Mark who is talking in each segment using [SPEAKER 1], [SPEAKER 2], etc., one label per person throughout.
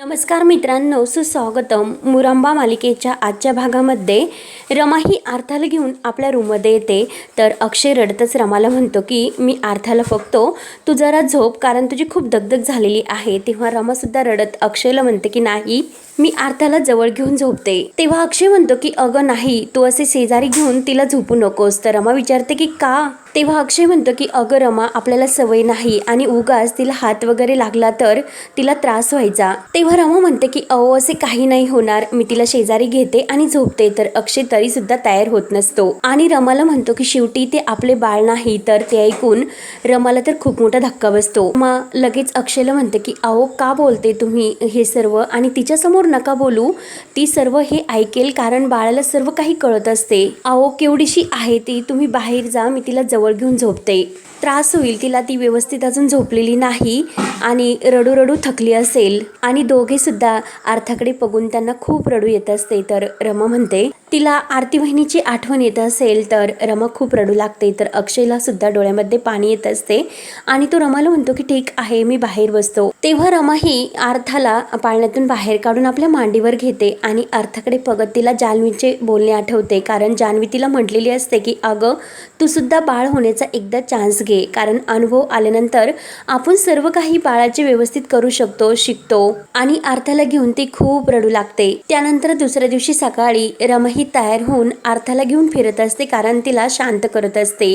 [SPEAKER 1] नमस्कार मित्रांनो सुस्वागतम. मुरांबा मालिकेच्या आजच्या भागामध्ये रमा ही आर्थाला घेऊन आपल्या रूममध्ये येते. तर अक्षय रडतच रमाला म्हणतो की मी आर्थाला बघतो तू जरा झोप कारण तुझी खूप दगदग झालेली आहे. तेव्हा रमासुद्धा रडत अक्षयला म्हणते की नाही मी आर्थाला जवळ घेऊन झोपते. तेव्हा अक्षय म्हणतो की अगं नाही तू असे शेजारी घेऊन तिला झोपू नकोस. तर रमा विचारते की का? तेव्हा अक्षय म्हणतो की अगं रमा आपल्याला सवय नाही आणि उगाच तिला हात वगैरे लागला तर तिला त्रास व्हायचा. तेव्हा रमा म्हणते की अहो असे काही नाही होणार. मी तिला शेजारी घेते आणि झोपते तर अक्षय तरी सुद्धा तयार होत नसतो. आणि रमाला म्हणतो की शेवटी ते आपले बाळ नाही तर ते ऐकून रमाला तर खूप मोठा धक्का बसतो. मग लगेच अक्षयला म्हणते की अहो का बोलते तुम्ही हे सर्व? आणि तिच्यासमोर नका बोलू. ती सर्व हे ऐकेल कारण बाळाला सर्व काही कळत असते. अहो केवढीशी आहे ती. तुम्ही बाहेर जा. मी तिला जवळ घेऊन झोपते. त्रास होईल तिला ती व्यवस्थित अजून झोपलेली नाही आणि रडू रडू थकली असेल. आणि दोघे सुद्धा अर्थाकडे बघून त्यांना खूप रडू येत असते. तर रमा म्हणते तिला आरती बहिणीची आठवण येत असेल तर रमा खूप रडू लागते तर अक्षयला सुद्धा डोळ्यामध्ये पाणी येत असते. आणि तो रमाला म्हणतो की ठीक आहे मी बाहेर बसतो. तेव्हा रमा ही अर्थाला पाळण्यातून बाहेर काढून आपल्या मांडीवर घेते आणि अर्थाकडे बघत तिला जान्हवीचे बोलणे आठवते. कारण जान्हवी तिला म्हटलेली असते की अगं तू सुद्धा बाळ होण्याचा एकदा चान्स घे. कारण अनुभव आल्यानंतर आपण सर्व काही बाळाचे व्यवस्थित करू शकतो शिकतो. आणि अर्थाला घेऊन ती खूप रडू लागते. त्यानंतर दुसऱ्या दिवशी सकाळी रमा ही तयार होऊन अर्थाला घेऊन फिरत असते कारण तिला शांत करत असते.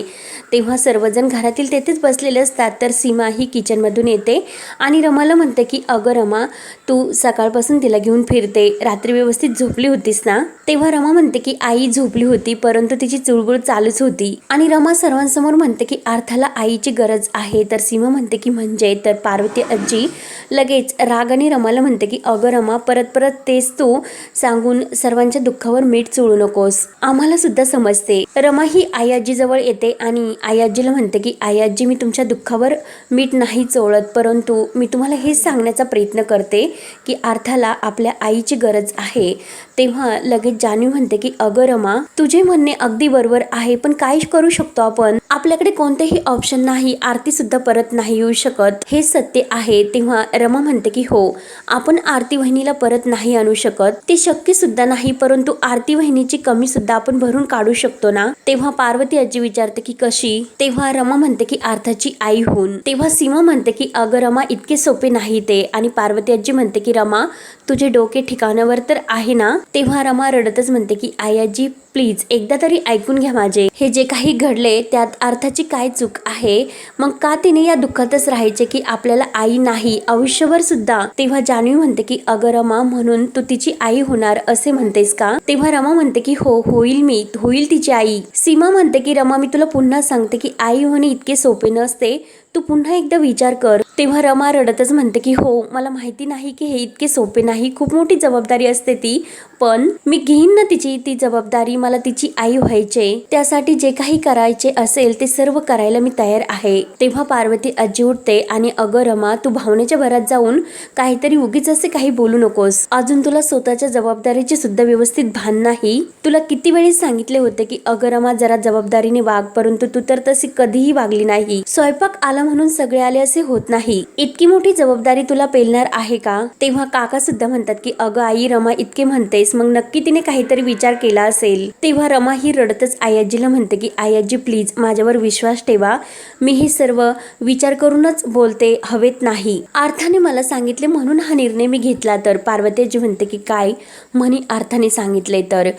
[SPEAKER 1] तेव्हा सर्वजण घरातील तेथेच बसलेले असतात तर सीमा ही किचनमधून येते आणि रमाला म्हणते की अगं रमा तू सकाळपासून तिला घेऊन फिरते रात्री व्यवस्थित झोपली होतीस ना? तेव्हा रमा म्हणते की आई झोपली होती परंतु तिची चुळबुळ चालूच होती. आणि रमा सर्वांसमोर म्हणते की अर्थाला आईची गरज आहे. तर सीमा म्हणते की म्हणजे? तर पार्वती आजी लगेच रागाने रमाला म्हणते की अगं रमा परत परत तेच तू सांगून सर्वांच्या दुःखावर मीठ चोळू नकोस. आम्हाला सुद्धा समजते. रमा ही आई आजीजवळ येते आणि आई आजीला म्हणते की आई आजी मी तुमच्या दुःखावर मीठ नाही चोळत परंतु मी तुम्हाला हेच सांगण्याचा प्रयत्न करते. की अर्थाला आपल्या आईची गरज आहे. तेव्हा लगेच जाणीव म्हणते की अगं रमा तुझे म्हणणे अगदी बरोबर आहे पण काय करू शकतो आपण? आपल्याकडे कोणतेही ऑप्शन नाही आरती सुद्धा परत नाही येऊ शकत. हे सत्य आहे. तेव्हा रमा म्हणते की हो आपण आरती वहिनीला परत नाही आणू शकत. ते शक्य सुद्धा नाही परंतु आरती वहिनीची कमी सुद्धा आपण भरून काढू शकतो ना? तेव्हा पार्वती आजी विचारते की कशी? तेव्हा रमा म्हणते की अर्थाची आई होऊन तेव्हा सीमा म्हणते की अगं रमा इतके सोपे नाही ते. आणि पार्वती आजी म्हणते की रमा तुझे डोके ठिकाणावर तर आहे ना? तेव्हा रमा रडतच म्हणते की आई आजी प्लीज एकदा तरी ऐकून घ्या माझे. हे जे काही घडले त्यात अर्थाची काय चूक आहे? मग का तिने या दुःखातच राहायचे की आपल्याला आई नाही आयुष्यभर सुद्धा? तेव्हा जान्हवी म्हणते की अगं रमा म्हणून तू तिची आई होणार असे म्हणतेस का? तेव्हा रमा म्हणते की हो होईल मी होईल तिची आई. सीमा म्हणते की रमा मी तुला पुन्हा सांगते की आई होणे इतके सोपे नसते तू पुन्हा एकदा विचार कर. तेव्हा रमा रडतच म्हणते की हो मला माहिती नाही की हे इतके सोपे नाही. खूप मोठी जबाबदारी असते ती. पण मी घेईन ना तिची ती जबाबदारी. मला तिची आई व्हायचे. त्यासाठी जे काही करायचे असेल ते सर्व करायला मी तयार आहे. तेव्हा पार्वती आजी उठते आणि अगं रमा तू भावनेच्या भरात जाऊन काहीतरी उगीच असे काही बोलू नकोस. अजून तुला स्वतःच्या जबाबदारीचे सुद्धा व्यवस्थित भान नाही. तुला किती वेळेस सांगितले होते की अगं रमा जरा जबाबदारीने वाग परंतु तू तर तशी कधीही वागली नाही. स्वयंपाक आला म्हणून सगळे आले असे होत नाही. इतकी मोठी जबाबदारी तुला पेलणार आहे का? तेव्हा काका सुद्धा म्हणतात की अगं आई रमा इतके म्हणतेस मग नक्की तिने काहीतरी विचार केला असेल. तेव्हा रमा ही रडतच आयाजीला म्हणते की आयाजी प्लीज माझ्यावर विश्वास ठेवा. मी हे सर्व विचार करूनच बोलते हवेत नाही. अर्थाने मला सांगितले म्हणून हा निर्णय मी घेतला तर. पार्वतीजी म्हणते की काय? म्हणे अर्थाने सांगितले तर.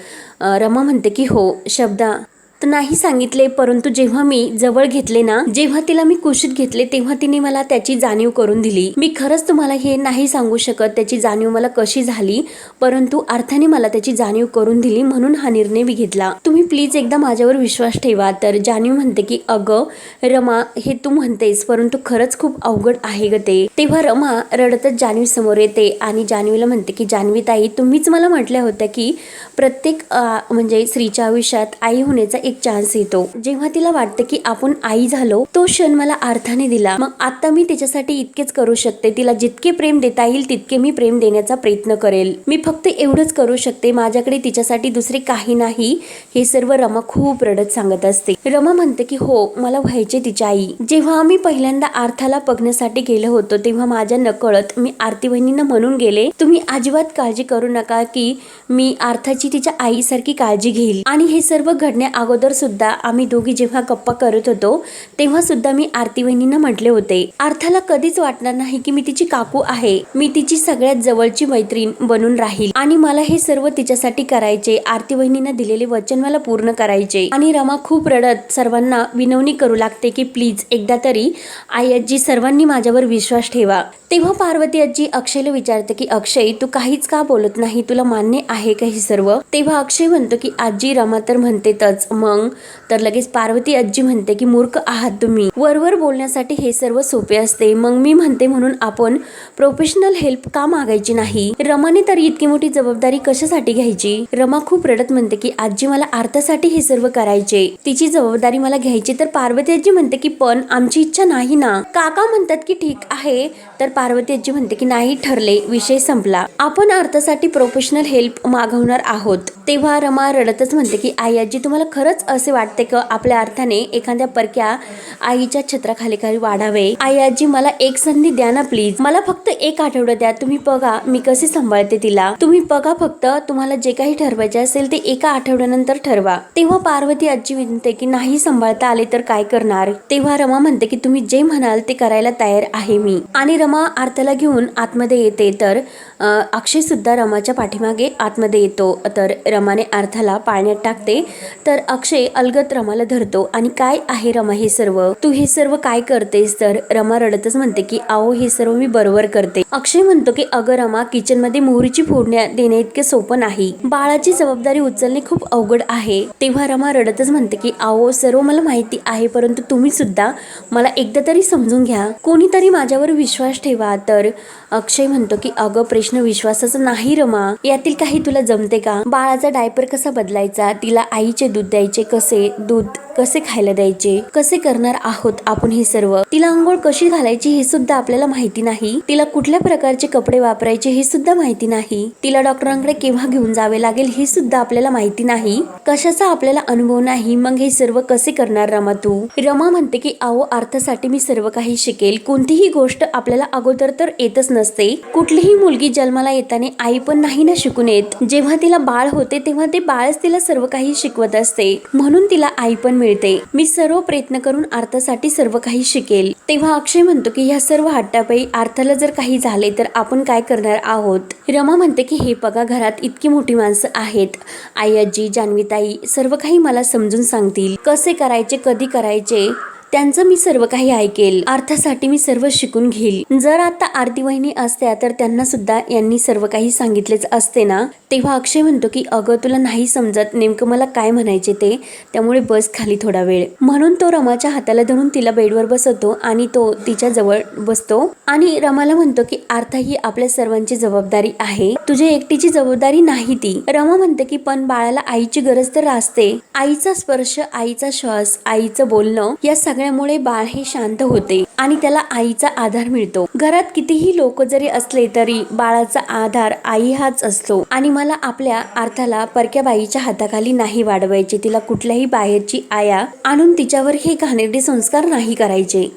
[SPEAKER 1] रमा म्हणते की हो. शब्दा तर नाही सांगितले परंतु जेव्हा मी जवळ घेतले ना जेव्हा तिला मी कुशीत घेतले तेव्हा तिने मला त्याची जाणीव करून दिली. मी खरंच तुम्हाला हे नाही सांगू शकत त्याची जाणीव मला कशी झाली परंतु अर्थाने मला त्याची जाणीव करून दिली म्हणून हा निर्णय मी घेतला. तुम्ही प्लीज एकदा माझ्यावर विश्वास ठेवा तर जाणीव म्हणते की अगं रमा हे तू म्हणतेस परंतु खरंच खूप अवघड आहे ग ते. तेव्हा रमा रडतच जान्हवी समोर येते आणि जान्हवीला म्हणते की जान्हवी ताई तुम्हीच मला म्हटल्या होत्या की प्रत्येक म्हणजे स्त्रीच्या आयुष्यात आई होण्याचा एक चान्स येतो. जेव्हा तिला वाटतं की आपण आई झालो तो क्षण मला अर्थाने दिला. मग आता मी तिच्यासाठी इतकेच करू शकते. तिला जितके प्रेम देता येईल तितके मी प्रेम देण्याचा प्रयत्न करेल. मी फक्त एवढंच करू शकते माझ्याकडे तिच्यासाठी दुसरे काही नाही. हे सर्व रमा खूप रडत सांगत असते. रमा म्हणते की हो मला व्हायचे तिच्या आई. जेव्हा आम्ही पहिल्यांदा अर्थाला बघण्यासाठी गेलो होतो तेव्हा माझ्या नकळत मी आरती बहिणींना म्हणून गेले तुम्ही अजिबात काळजी करू नका की मी आर्थाची तिच्या आईसारखी काळजी घेईल. आणि हे सर्व घडण्या अगोदर अगोदरसुद्धा आम्ही दोघी जेव्हा गप्पा करत होतो तेव्हासुद्धा मी आरती वहिनींना म्हटले होते अर्थाला कधीच वाटणार नाही की मी तिची काकू आहे. मी तिची सगळ्यात जवळची मैत्रीण बनून राहील. आणि मला हे सर्व तिच्यासाठी करायचे आरती वहिनींना दिलेले वचन मला पूर्ण करायचे. आणि रमा खूप रडत सर्वांना विनवणी करू लागते की प्लीज एकदा तरी आई आजी सर्वांनी माझ्यावर विश्वास ठेवा. तेव्हा पार्वती आजी अक्षयला विचारते की अक्षय तू काहीच का बोलत नाही? तुला मान्य आहे का हे सर्व? तेव्हा अक्षय म्हणतो की आजी रमा तर म्हणतेतच. मग मग? तर लगेच पार्वती आजी म्हणते की मूर्ख आहात तुम्ही. वरवर बोलण्यासाठी हे सर्व सोपे असते. मग मी म्हणते म्हणून आपण प्रोफेशनल हेल्प का मागायची नाही? रमाने तर इतकी मोठी जबाबदारी कशासाठी घ्यायची? रमा खूप रडत म्हणते की आजी मला अर्थासाठी हे सर्व करायचे. तिची जबाबदारी मला घ्यायची. तर पार्वती आजी म्हणते की पण आमची इच्छा नाही ना. काका म्हणतात की ठीक आहे. तर पार्वती आजी म्हणते की नाही ठरले विषय संपला. आपण अर्थासाठी प्रोफेशनल हेल्प मागवणार आहोत. तेव्हा रमा रडतच म्हणते की आई आजी तुम्हाला खरंच असे वाटते का? आपल्या अर्थाने एखाद्या परक्या आईच्या छत्राखाली काही वाढावे. आई आजी मला एक संधी द्या ना प्लीज मला फक्त एक आठवडा द्या. तुम्ही बघा मी कसे सांभाळते तिला. तुम्ही बघा फक्त तुम्हाला जे काही ठरवायचे असेल ते एका आठवड्यानंतर ठरवा. तेव्हा पार्वती आजी म्हणते की नाही सांभाळता आले तर काय करणार? तेव्हा रमा म्हणते की तुम्ही जे म्हणाल ते करायला तयार आहे मी. आणि रमा आरताला घेऊन आतमध्ये येते तर अक्षय सुद्धा रमाच्या पाठीमागे आतमध्ये येतो. तर रमाने अर्थाला पाळण्यात टाकते. तर अक्षय अलगत रमाला धरतो. आणि काय आहे रमा हे सर्व? तू हे सर्व काय करतेस? तर रमा रडतच म्हणते की आओ हे सर्व मी बरोबर करते. अक्षय म्हणतो की अगं रमा किचनमध्ये मोहरीची फोडण्या देणे इतके सोपं नाही. बाळाची जबाबदारी उचलणे खूप अवघड आहे. तेव्हा रमा रडतच म्हणते की आओ सर्व मला माहिती आहे परंतु तुम्ही सुद्धा मला एकदा तरी समजून घ्या. कोणीतरी माझ्यावर विश्वास विश्वास ठेवा. तर अक्षय म्हणतो की अगं प्रश्न विश्वासाचा नाही रमा. यातील काही तुला जमते का? बाळाचा डायपर कसा बदलायचा? तिला आईचे दूध द्यायचे कसे? दूध कसे खायला द्यायचे? कसे करणार आहोत आपण हे सर्व? तिला आंघोळ कशी घालायची हे सुद्धा आपल्याला माहिती नाही. तिला कुठल्या प्रकारचे कपडे वापरायचे हे सुद्धा माहिती नाही. तिला डॉक्टरांकडे केव्हा घेऊन जावे लागेल हे सुद्धा आपल्याला माहिती नाही. कशाचा आपल्याला अनुभव नाही? मग हे सर्व कसे करणार रमा तू? रमा म्हणते की आओ अर्थासाठी मी सर्व काही शिकेल. कोणतीही गोष्ट आपल्याला अगोदर तर येतच नसते. कुठलीही मुलगी जन्माला येताना आई पण नाही ना शिकून येत. जेव्हा तिला बाळ होते तेव्हा ते बाळच तिला सर्व काही शिकवत असते. म्हणून तिला आई पण मिळते. मी सर्व प्रयत्न करून अर्थासाठी सर्व काही शिकेल. तेव्हा अक्षय म्हणतो की ह्या सर्व हट्टापायी अर्थाला जर काही झाले तर आपण काय करणार आहोत? रमा म्हणते की हे बघा घरात इतकी मोठी माणसं आहेत. आई आजी जान्हवीताई सर्व काही मला समजून सांगतील. कसे करायचे कधी करायचे? त्यांचं मी सर्व काही ऐकेल. अर्थासाठी मी सर्व शिकून घेईल. जर आता आरती वहिनी असत्या तर त्यांना सुद्धा यांनी सर्व काही सांगितलेच असते ना? तेव्हा अक्षय म्हणतो की अगं तुला नाही समजत नेमकं मला काय म्हणायचे ते? त्यामुळे बस खाली थोडा वेळ. म्हणून तो रमाच्या हाताला धरून तिला बेडवर बसवतो आणि तो तिच्या जवळ बसतो. आणि रमाला म्हणतो की आर्था ही आपल्या सर्वांची जबाबदारी आहे. तुझ्या एकटीची जबाबदारी नाही ती. रमा म्हणते की पण बाळाला आईची गरज तर असते. आईचा स्पर्श आईचा श्वास आईचं बोलणं या सगळ्या सगळ्यामुळे बाळ हे शांत होते आणि त्याला आईचा आधार मिळतो. घरात कितीही लोक जरी असले तरी बाळाचा आधार आई हाच असतो आणि मला आपल्या अर्थाला परक्या बाईच्या हाताखाली नाही वाढवायचे. तिला कुठल्याही बाहेरची आया आणून तिच्यावर हे घाणेरडे संस्कार नाही करायचे.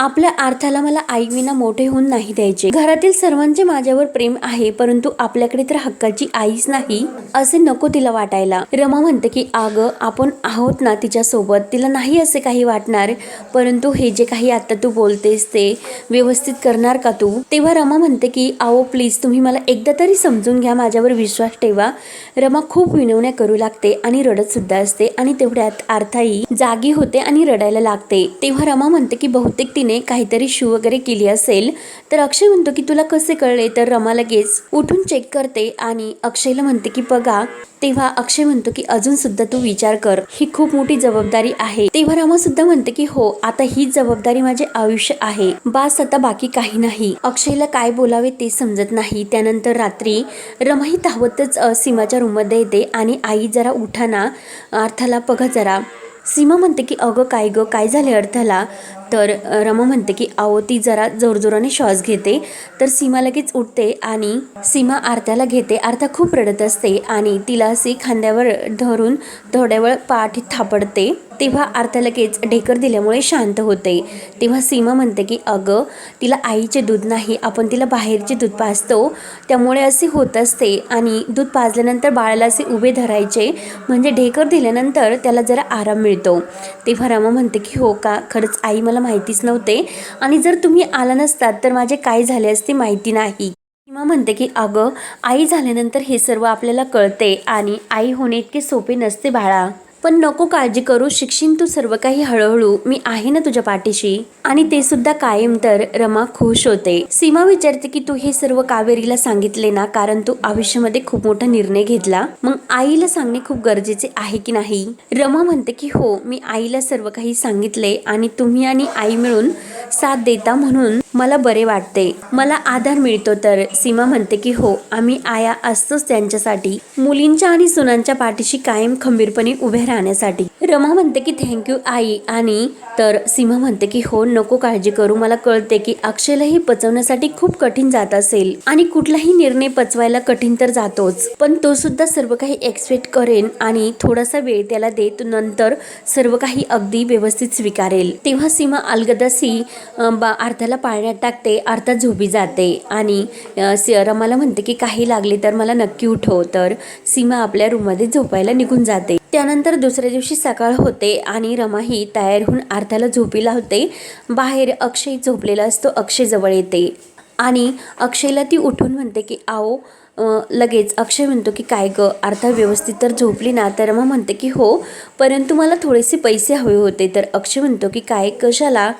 [SPEAKER 1] आपल्या अर्थाला मला आईविना मोठे होऊन नाही द्यायचे. घरातील सर्वांचे माझ्यावर प्रेम आहे परंतु आपल्याकडे तर हक्काची आईच नाही असे नको तिला वाटायला. रमा म्हणते की आग आपण आहोत ना तिच्या सोबत तिला नाही असे काही वाटणार परंतु हे जे काही आता तू बोलतेस ते व्यवस्थित करणार का तू? तेव्हा रमा म्हणते की आओ प्लीज तुम्ही मला एकदा तरी समजून घ्या माझ्यावर विश्वास ठेवा. रमा खूप विनवण्या करू लागते आणि रडत सुद्धा असते आणि तेवढ्यात अर्थाई जागी होते आणि रडायला लागते. तेव्हा रमा म्हणते की बहुतेक तिने तिने काहीतरी शू वगैरे केली असेल तर अक्षय म्हणतो की तुला कसे कळले? तर रमा लगेच उठून चेक करते आणि अक्षयला म्हणते की बघा तेव्हा अक्षय म्हणतो की अजून सुद्धा तू विचार कर. ही खूप मोठी जबाबदारी आहे. तेव्हा रमा सुद्धा म्हणते की हो आता ही जबाबदारी माझे आयुष्य आहे. बास आता बाकी काही नाही. अक्षयला काय बोलावे ते समजत नाही. त्यानंतर रात्री रमा ही धावतच सीमाच्या रूममध्ये येते आणि आई जरा उठाना अर्थाला बघा जरा. सीमा म्हणते की अगं काय गं? काय झाले अर्थाला? तर रमा म्हणते की अहो ती जरा जोरजोराने श्वास घेते. तर सीमा लगेच उठते आणि सीमा आरत्याला घेते. आरत्या खूप रडत असते आणि तिला असे खांद्यावर धरून थोड्या वेळ पाठीत थापडते. तेव्हा आरत्या लगेच ढेकर दिल्यामुळे शांत होते. तेव्हा सीमा म्हणते की अगं तिला आईचे दूध नाही आपण तिला बाहेरचे दूध पाजतो. त्यामुळे असे होत असते आणि दूध पाजल्यानंतर बाळाला असे उभे धरायचे. म्हणजे ढेकर दिल्यानंतर त्याला जरा आराम मिळतो. तेव्हा रमा म्हणते की हो का? खरंच आई मला माहितीच नव्हते. आणि जर तुम्ही आला नसतात तर माझे काय झाले असते माहिती नाही. सीमा म्हणते की अगं आई झाल्यानंतर हे सर्व आपल्याला कळते आणि आई होणे इतके सोपे नसते बाळा. पण नको काळजी करू शिक्षिन तू सर्व काही हळूहळू. मी आहे ना तुझ्या पाठीशी. आणि ते सुद्धा कायम तर रमा खुश होते. सीमा विचारते की तू हे सर्व कावेरीला सांगितले ना कारण तू आयुष्यामध्ये खूप मोठा निर्णय घेतला. मग आईला सांगणे खूप गरजेचे आहे की नाही? रमा म्हणते की हो मी आईला सर्व काही सांगितले आणि तुम्ही आणि आई मिळून साथ देता म्हणून मला बरे वाटते. मला आधार मिळतो तर सीमा म्हणते की हो आम्ही आया असतोच त्यांच्यासाठी मुलींच्या आणि सुनांच्या पाठीशी कायम खंबीरपणे उभे राहण्यासाठी. रमा म्हणते की थँक्यू आई. आणि तर सीमा म्हणते की हो नको काळजी करू. मला कळते की अक्षयलाही पचवण्यासाठी खूप कठीण जात असेल आणि कुठलाही निर्णय पचवायला कठीण तर जातोच. पण तो सुद्धा सर्व काही एक्सपेक्ट करेन आणि थोडासा वेळ त्याला देत नंतर सर्व काही अगदी व्यवस्थित स्वीकारेल. तेव्हा सीमा अलगदासी बा अर्थाला पाळण्यात टाकते. अर्थात झोपी जाते आणि सी- रमाला म्हणते की काही लागले तर मला नक्की उठव. तर सीमा आपल्या रूममध्ये झोपायला निघून जाते. त्यानंतर दुसऱ्या दिवशी सकाळ होते आणि रमाही तयार होऊन अर्थाला झोपीला होते. बाहेर अक्षय झोपलेला असतो अक्षय जवळ येते. आणि अक्षयला ती उठून म्हणते की आओ लगेच. अक्षय म्हणतो की काय ग अर्था व्यवस्थित तर झोपली ना? तर मग म्हणते की हो परंतु मला थोडेसे पैसे हवे होते. तर अक्षय म्हणतो की काय कशाला?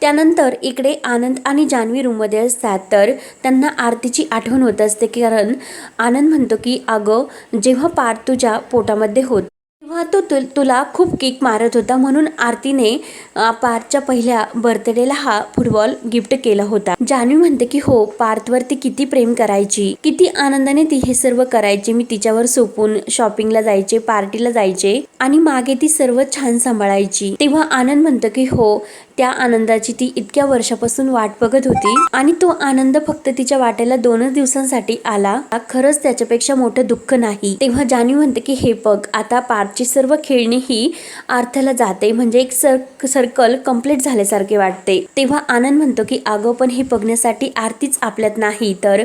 [SPEAKER 1] त्यानंतर इकडे आनंद आणि जान्हवी रूममध्ये असतात. तर त्यांना आरतीची आठवण होत असते कारण आनंद म्हणतो की अगं जेव्हा पार तुझ्या पोटामध्ये होत तेव्हा तो तु तुला खूप केक मारत होता. म्हणून आरतीने पार्थच्या पहिल्या बर्थडेला हा फुटबॉल गिफ्ट केला होता. जान्हवी म्हणते की हो पार्थवरती किती प्रेम करायची. किती आनंदाने ती हे सर्व करायची. मी तिच्यावर सोपून शॉपिंगला जायचे पार्टीला जायचे आणि मागे ती सर्व छान सांभाळायची. तेव्हा आनंद म्हणतो की हो त्या आनंदाची ती इतक्या वर्षापासून वाट बघत होती. आणि तो आनंद फक्त तिच्या वाटेला दोनच दिवसांसाठी आला. खरंच त्याच्यापेक्षा मोठं दुःख नाही. तेव्हा जानी म्हणते की हे बघ आता पार्थची सर्व खेळणी ही अर्थाला जाते. म्हणजे एक सर सर्कल कंप्लीट झाल्यासारखे वाटते. तेव्हा आनंद म्हणतो की अगं पण हे बघण्यासाठी आरतीच आपल्यात नाही. तर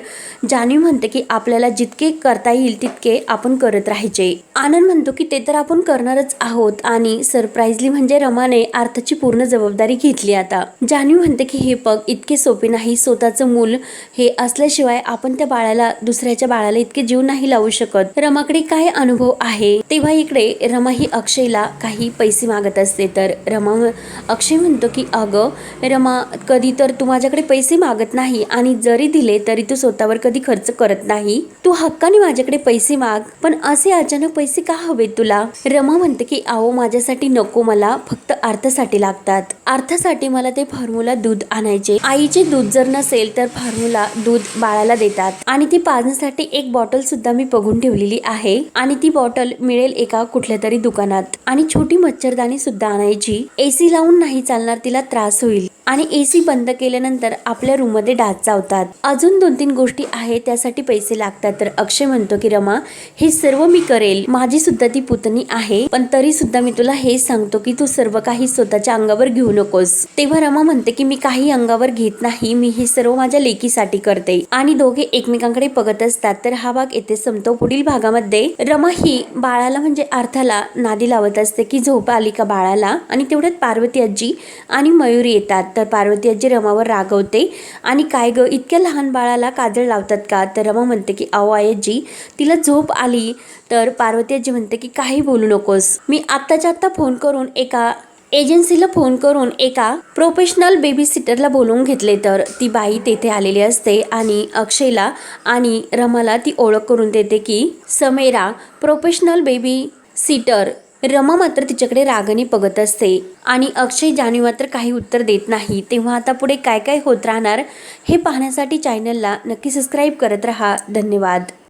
[SPEAKER 1] जानी म्हणते की आपल्याला जितके करता येईल तितके आपण करत राहायचे. आनंद म्हणतो की ते तर आपण करणारच आहोत. आणि सरप्राईजली म्हणजे रमाने अर्थाची पूर्ण जबाबदारी घेतली आता. जान्हवी म्हणते की हे पग इतके सोपे नाही. स्वतःचं मूल हे असल्याशिवाय आपण त्या बाळाला दुसऱ्याच्या बाळाला इतके जीव नाही लावू शकत. रमाकडे काय अनुभव आहे? तेव्हा इकडे रमा ही अक्षयला काही पैसे मागत असते. तर रमा अक्षय म्हणतो की अगं रमा कधी तर तू माझ्याकडे पैसे मागत नाही आणि जरी दिले तरी तू स्वतःवर कधी खर्च करत नाही. तू हक्काने माझ्याकडे पैसे माग पण असे अचानक पैसे का हवे तुला? रमा म्हणते की आओ माझ्यासाठी नको. मला फक्त अर्थासाठी लागतात. अर्थ अर्थासाठी मला ते फॉर्म्युला दूध आणायचे. आईचे दूध जर नसेल तर फॉर्मुला दूध बाळाला देतात. आणि ती पाजण्यासाठी एक बॉटल सुद्धा मी बघून ठेवलेली आहे. आणि ती बॉटल मिळेल एका कुठल्या तरी दुकानात. आणि छोटी मच्छरदाणी सुद्धा आणायची. एसी लावून नाही चालणार तिला त्रास होईल. आणि एसी बंद केल्यानंतर आपल्या रूममध्ये डास चावतात अजून दोन तीन गोष्टी आहेत त्यासाठी पैसे लागतात. तर अक्षय म्हणतो की रमा हे सर्व मी करेल. माझी सुद्धा ती पुतणी आहे पण तरी सुद्धा मी तुला हे सांगतो की तू सर्व काही स्वतःच्या अंगावर घेऊ नकोस. तेव्हा रमा म्हणते की मी काही अंगावर घेत नाही. मी हे सर्व माझ्या लेकीसाठी करते. आणि दोघे एकमेकांकडे बघत असतात. तर हा भाग येथे संपतो. पुढील भागामध्ये रमा ही बाळाला म्हणजे अर्थाला नादी लावत असते की झोप आली का बाळाला? आणि तेवढ्यात पार्वती आजी आणि मयूर येतात. तर पार्वती आजी रमावर रागवते. आणि काय ग इतक्या लहान बाळाला काजळ लावतात का? तर रमा म्हणते की अहो आयजी तिला झोप आली. तर पार्वती आजी म्हणते की काही बोलू नकोस. मी आत्ताच्या आत्ता फोन करून एका एजन्सीला फोन करून एका प्रोफेशनल बेबी सिटरला बोलवून घेतले. तर ती बाई तेथे आलेली असते आणि अक्षयला आणि रमाला ती ओळख करून देते की समेरा प्रोफेशनल बेबी सिटर रमा मात्र तिच्याकडे रागाने बघत असते. आणि अक्षय जान्हवी मात्र काही उत्तर देत नाही. तेव्हा आता पुढे काय काय होत राहणार हे पाहण्यासाठी चॅनलला नक्की सबस्क्राईब करत राहा. धन्यवाद.